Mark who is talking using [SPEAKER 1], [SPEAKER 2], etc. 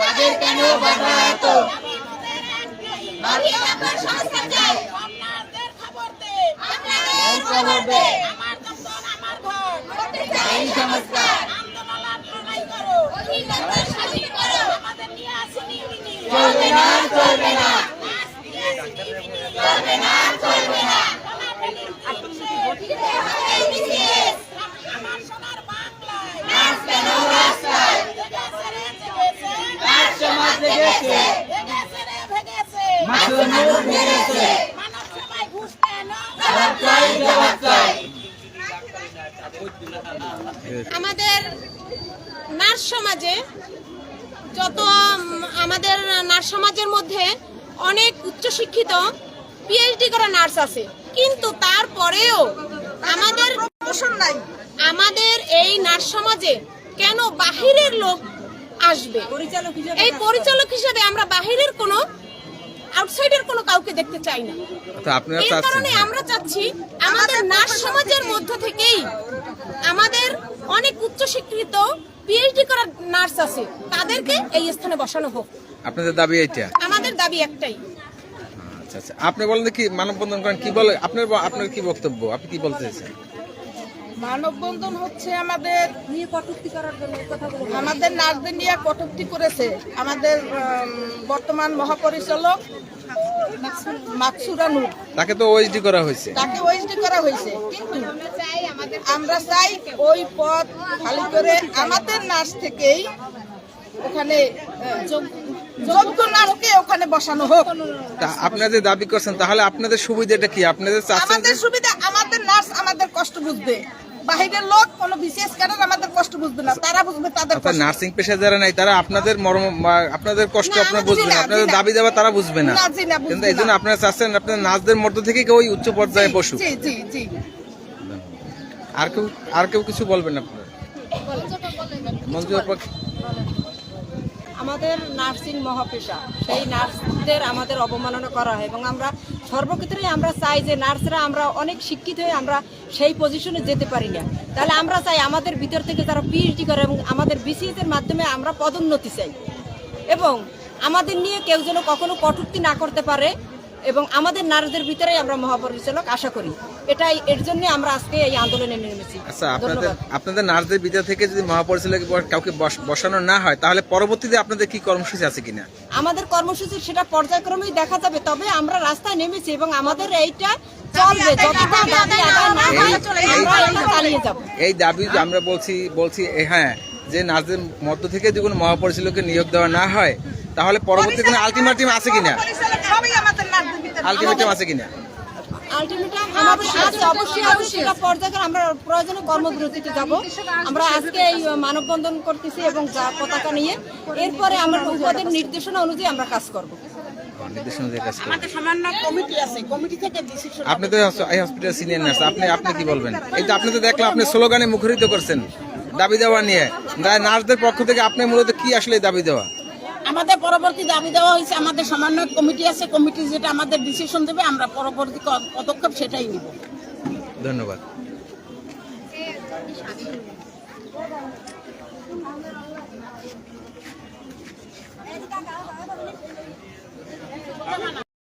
[SPEAKER 1] তাদের কেন বাধা এত? এই সংস্কার চলবে না চলবে না।
[SPEAKER 2] আমাদের নার্স সমাজে যত আমাদের নার্স সমাজের মধ্যে অনেক উচ্চশিক্ষিত পিএইচডি করা নার্স আছে। কিন্তু তারপরেও আমাদের নাই। আমাদের এই নার্স সমাজে কেন বাহিরের লোক আসবে? এই পরিচালক হিসেবে আমরা বাহিরের কোনো আউটসাইডের কোনো কাউকে দেখতে চাই না।
[SPEAKER 3] তো আপনারা
[SPEAKER 2] এই কারণে আমরা চাচ্ছি আমাদের নার্স সমাজের মধ্য থেকেই আমাদের অনেক উচ্চ শিক্ষিত পিএইচডি করা নার্স আছে তাদেরকে এই স্থানে বসানো হোক।
[SPEAKER 3] আপনাদের দাবি এইটা?
[SPEAKER 2] আমাদের দাবি একটাই।
[SPEAKER 3] আচ্ছা আচ্ছা। আপনি বলেন কি মানববন্ধন করেন কি বলে আপনার আপনার কি বক্তব্য? আপনি কি বলতে চাইছেন?
[SPEAKER 4] মানববন্ধন হচ্ছে আমাদের নিয়ে কটূক্তি করার জন্য আমাদের নার্সদের নিয়ে কটূক্তি করেছে। আমাদের বর্তমান মহাপরিচালক মাকসুরা নূর।
[SPEAKER 3] তাকে তো ওএসডি করা হয়েছে।
[SPEAKER 4] তাকে ওএসডি করা হয়েছে। কিন্তু আমরা চাই ওই পদ খালি করে আমাদের নার্স থেকেই ওখানে যোগ্য নার্সকে ওখানে বসানো হোক।
[SPEAKER 3] তা আপনারা যে দাবি করছেন তাহলে আপনাদের সুবিধাটা কি? আপনাদের
[SPEAKER 4] আমাদের সুবিধা আমাদের নার্স আমাদের কষ্ট বুঝবে। বাহিরের লোক কোনো বিশেষ কারণ আমাদের কষ্ট বুঝবে না। তারা বুঝবে তাদের কষ্ট।
[SPEAKER 3] নার্সিং পেশা যারা নাই তারা আপনাদের মর্ম আপনাদের কষ্ট আপনারা বুঝবেন
[SPEAKER 4] না,
[SPEAKER 3] আপনাদের দাবি দেওয়া তারা বুঝবে না। কিন্তু এই জন্য আপনারা চাচ্ছেন আপনাদের নার্সদের মধ্য থেকে কেউ ওই উচ্চ পর্যায়ে বসুক।
[SPEAKER 4] জি জি জি।
[SPEAKER 3] আর কেউ আর কেউ কিছু বলবেন আপনারা?
[SPEAKER 5] আমাদের নার্সিং মহাপেশা, সেই নার্সদের আমাদের অবমাননা করা হয় এবং আমরা সর্বক্ষেত্রেই আমরা চাই যে নার্সরা আমরা অনেক শিক্ষিত হয়ে আমরা সেই পজিশনে যেতে পারি না। তাহলে আমরা চাই আমাদের ভিতর থেকে যারা পিএইচডি করে এবং আমাদের বিসিএস এর মাধ্যমে আমরা পদোন্নতি চাই। এবং আমাদের নিয়ে কেউ যেন কখনো কটূক্তি না করতে পারে এবং আমাদের নার্সদের ভিতরেই আমরা মহাপরিচালক আশা করি। এটাই এর জন্য আমরা আজকে এই আন্দোলনে নেমেছি।
[SPEAKER 3] আচ্ছা আপনাদের আপনাদের নার্সদের বিদ্যা থেকে যদি মহাপরিচালক কাউকে বস- বসানো না হয় তাহলে পরবর্তীতে আপনাদের কি কর্মসূচি আছে কিনা?
[SPEAKER 5] আমাদের কর্মসূচি সেটা পর্যায়ক্রমেই দেখা যাবে তবে আমরা রাস্তায় নেমেছি এবং আমাদের এইটা হয়
[SPEAKER 3] এই দাবি আমরা বলছি বলছি হ্যাঁ যে নার্সদের মধ্য থেকে যদি কোনো মহাপরিচালকের নিয়োগ দেওয়া না হয় তাহলে পরবর্তী কোনো আলটিমেটাম আছে কিনা
[SPEAKER 4] পরিচালক সবই আমাদের নার্সদের ভিতরে
[SPEAKER 3] আলটিমেটাম আছে কিনা?
[SPEAKER 5] আলটিমেটাম আমাদের আছে অবশ্যই আছে সেটা পর্যায়ক্রমে আমরা প্রয়োজনে কর্মবিরতিতে যাব। আমরা আজকে এই মানববন্ধন করতেছি এবং যা পতাকা নিয়ে। এরপরে আমরা উপদের নির্দেশনা অনুযায়ী আমরা কাজ করব।
[SPEAKER 3] নির্দেশনা দিয়ে কাজ করবেন।
[SPEAKER 4] আমাদের সামান্য কমিটি আছে কমিটি থেকে ডিসিশন
[SPEAKER 3] আপনি তো এই হসপিটাল সিনিয়র নার্স আপনি আপনি কি বলবেন? এই তো আপনি তো দেখলাম আপনি স্লোগানে মুখরিত করছেন দাবি দেওয়া নিয়ে। নার্সদের পক্ষ থেকে আপনি মূলত কি আসলে এই দাবি দেওয়া?
[SPEAKER 4] আমাদের পরবর্তী দাবি দেওয়া হয়েছে আমাদের সমন্বয় কমিটি আছে কমিটি যেটা আমাদের ডিসিশন দেবে আমরা পরবর্তী পদক্ষেপ সেটাই নিব
[SPEAKER 3] ধন্যবাদ